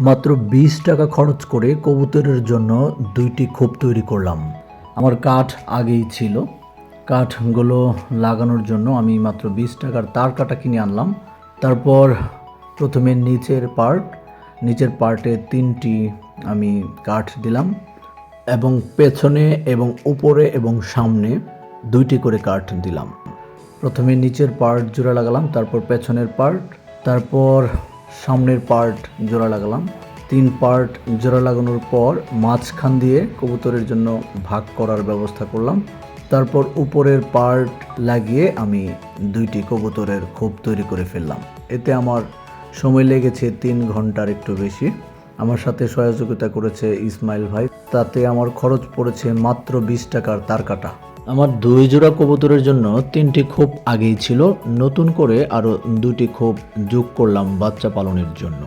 মাত্র বিশ টাকা খরচ করে কবুতরের জন্য দুইটি খোপ তৈরি করলাম। আমার কাঠ আগেই ছিল। কাঠগুলো লাগানোর জন্য আমি মাত্র বিশ টাকার তার কাটা কিনে আনলাম। তারপর প্রথমে নিচের পার্ট, নিচের পার্টে তিনটি আমি কাঠ দিলাম এবং পেছনে এবং উপরে এবং সামনে দুইটি করে কাঠ দিলাম। প্রথমে নিচের পার্ট জোড়া লাগালাম, তারপর পেছনের পার্ট, তারপর সামনের পার্ট জোড়া লাগালাম। তিন পার্ট জোড়া লাগানোর পর মাঝখান দিয়ে কবুতরের জন্য ভাগ করার ব্যবস্থা করলাম। তারপর উপরের পার্ট লাগিয়ে আমি দুইটি কবুতরের খোপ তৈরি করে ফেললাম। এতে আমার সময় লেগেছে তিন ঘণ্টার একটু বেশি। আমার সাথে সহযোগিতা করেছে ইসমাইল ভাই। তাতে আমার খরচ পড়েছে মাত্র বিশ টাকার তার কাটা আমার দুই জোড়া কবুতরের জন্য তিনটি খোপ আগেই ছিল। নতুন করে আরও দুটি খোপ যোগ করলাম বাচ্চা পালনের জন্য।